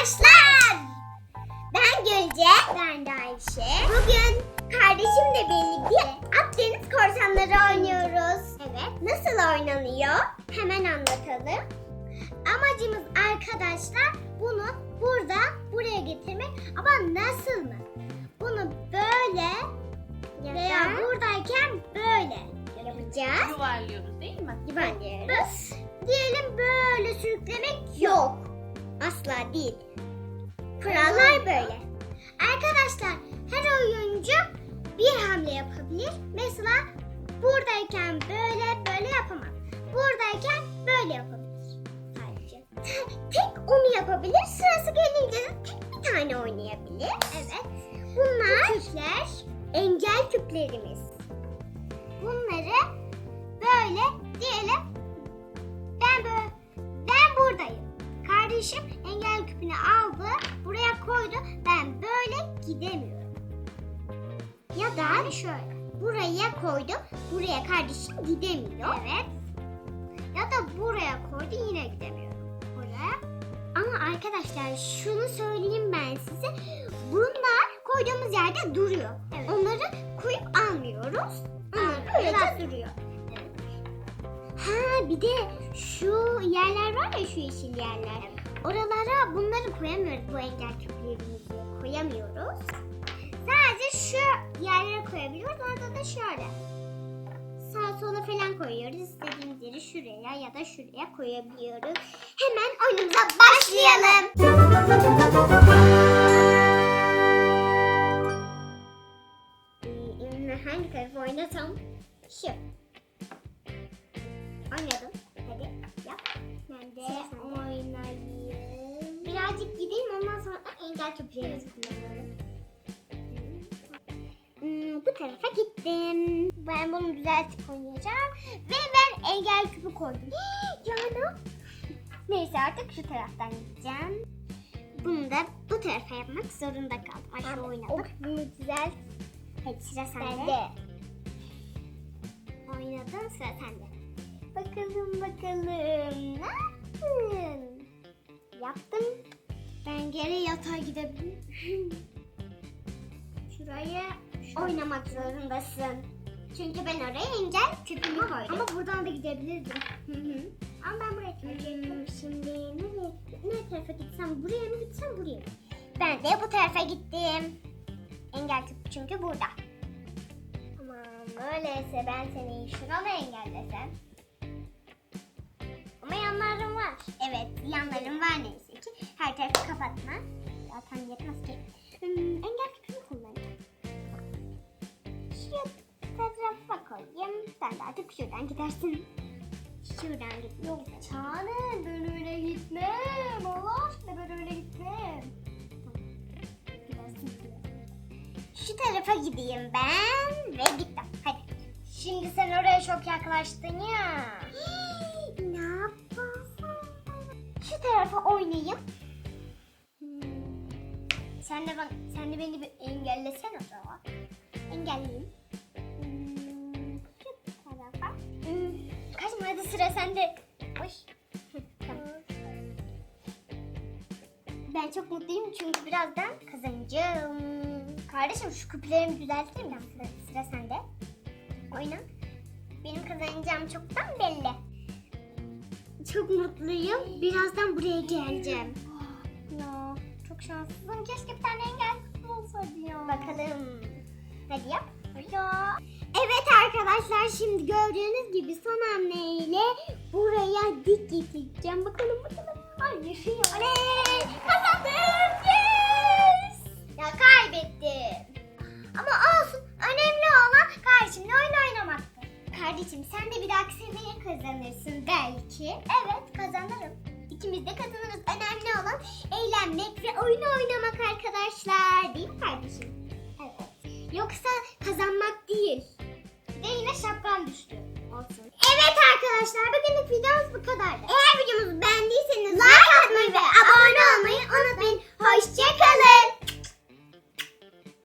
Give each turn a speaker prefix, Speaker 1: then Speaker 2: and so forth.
Speaker 1: Arkadaşlar. Ben Gülce. Ben de Ayşe. Bugün kardeşimle birlikte Akdeniz Korsanları oynuyoruz. Evet. Nasıl oynanıyor? Hemen anlatalım. Amacımız arkadaşlar bunu burada buraya getirmek. Ama nasıl mı? Bunu böyle veya buradayken böyle yapacağız.
Speaker 2: Yuvarlıyoruz değil mi?
Speaker 1: Yuvarlıyoruz. Diyelim böyle sürüklemek yok. Asla değil. Kurallar böyle. Arkadaşlar her oyuncu bir hamle yapabilir. Mesela buradayken böyle böyle yapamaz. Buradayken böyle yapabilir. Sadece. Tek onu yapabilir. Sırası gelince tek bir tane oynayabilir. Evet. Bunlar küpler. Engel küplerimiz. Bunları böyle diyelim ben böyle ben buradayım. Kardeşim gidemiyorum. Ya da şöyle. Buraya koydu, buraya kardeşim gidemiyor. Evet. Ya da buraya koydu yine gidemiyorum. Buraya. Ama arkadaşlar şunu söyleyeyim ben size. Bunlar koyduğumuz yerde duruyor. Onları koyup almıyoruz. Onlar öyle duruyor. Ha bir de şu yerler var ya şu yeşil yerler. Oralara bunları koyamıyoruz bu engel küplerimizi. Koyamıyoruz. Sadece şu yerlere koyabiliyoruz. Orada da şöyle. Sağa sola falan koyuyoruz. İstediğimiz yeri şuraya ya da şuraya koyabiliyoruz. Hemen oyunumuza başlayalım. Ee, Hangi tarafı oynasam? Şu. Oynadım. Hadi yap. Ben de oynayayım. Birazcık gideyim ondan sonra engel köprülerimizi kullanıyorum. Hmm, bu tarafa gittim. Ben bunu düzeltip oynayacağım. Ve ben engel küpü koydum. Canım. Neyse artık şu taraftan gideceğim. Bunu da bu tarafa yapmak zorunda kaldım. Aşağı oynadık. Bunu düzelt. Hadi sıra sende. Oynadın sıra sende. Bakalım bakalım. Ne yaptın? Yaptım. Geri yatağa gidebilirim. Şuraya oynamak zorundasın. Çünkü ben oraya engel küpümü koydum. Ama buradan da gidebilirdim. Hı hı. Ama ben buraya gideceğim. Şimdi nereye, ne tarafa gitsem? Buraya mı gitsem buraya mı? Ben de bu tarafa gittim. Engel küpü çünkü burada. Tamam öyleyse ben seni şuna mı engellesem? Ama yanlarım var. Evet yanlarım var neyse. Her tarafı kapatma. Zaten yetmez ki. Hmm, engel küpünü kullanacağım. Şu tarafa koyayım. Sen de artık şuradan gidersin. Şuradan git. Yok Çağrı ben öyle gitmem. Allah aşkına ben öyle gitmem. Gidersin. Şu tarafa gideyim ben ve gittim. Hadi. Şimdi sen oraya çok yaklaştın ya. yapalım? Şu tarafa oynayayım. Hmm. Sen de, bana, sen de beni bir engellesen o zaman. Engelleyeyim. Hmm, tarafa. Hmm, Kaçma hadi sıra sende. Hoş. Ben çok mutluyum çünkü birazdan kazanacağım. Kardeşim şu küplerimi düzeltir misin? Sıra, sıra sende. Oyna. Benim kazanacağım çoktan belli. Çok mutluyum. Birazdan buraya geleceğim. Ya çok şanslısın. Keşke bir tane engel olsaydı ya. Bakalım. Hadi yap. Ya. Evet arkadaşlar şimdi gördüğünüz gibi son hamleyle buraya dik getireceğim. Bakalım bakalım. Ay yaşıyor. Oley! Kazandım. Yes! Ya kaybettim. Ama olsun. Önemli olan kardeşimle oyun oynamaktı. Kardeşim sen de bir dahaki sefere kazanırsın belki. Evet kazanırım. İkimiz de kazanırız. Önemli olan eğlenmek ve oyun oynamak arkadaşlar. Değil mi kardeşim? Evet. Yoksa kazanmak değil. Ve yine şapkan düştü. Olsun. Evet arkadaşlar bugünlük videomuz bu kadardı. Eğer videomuzu beğendiyseniz like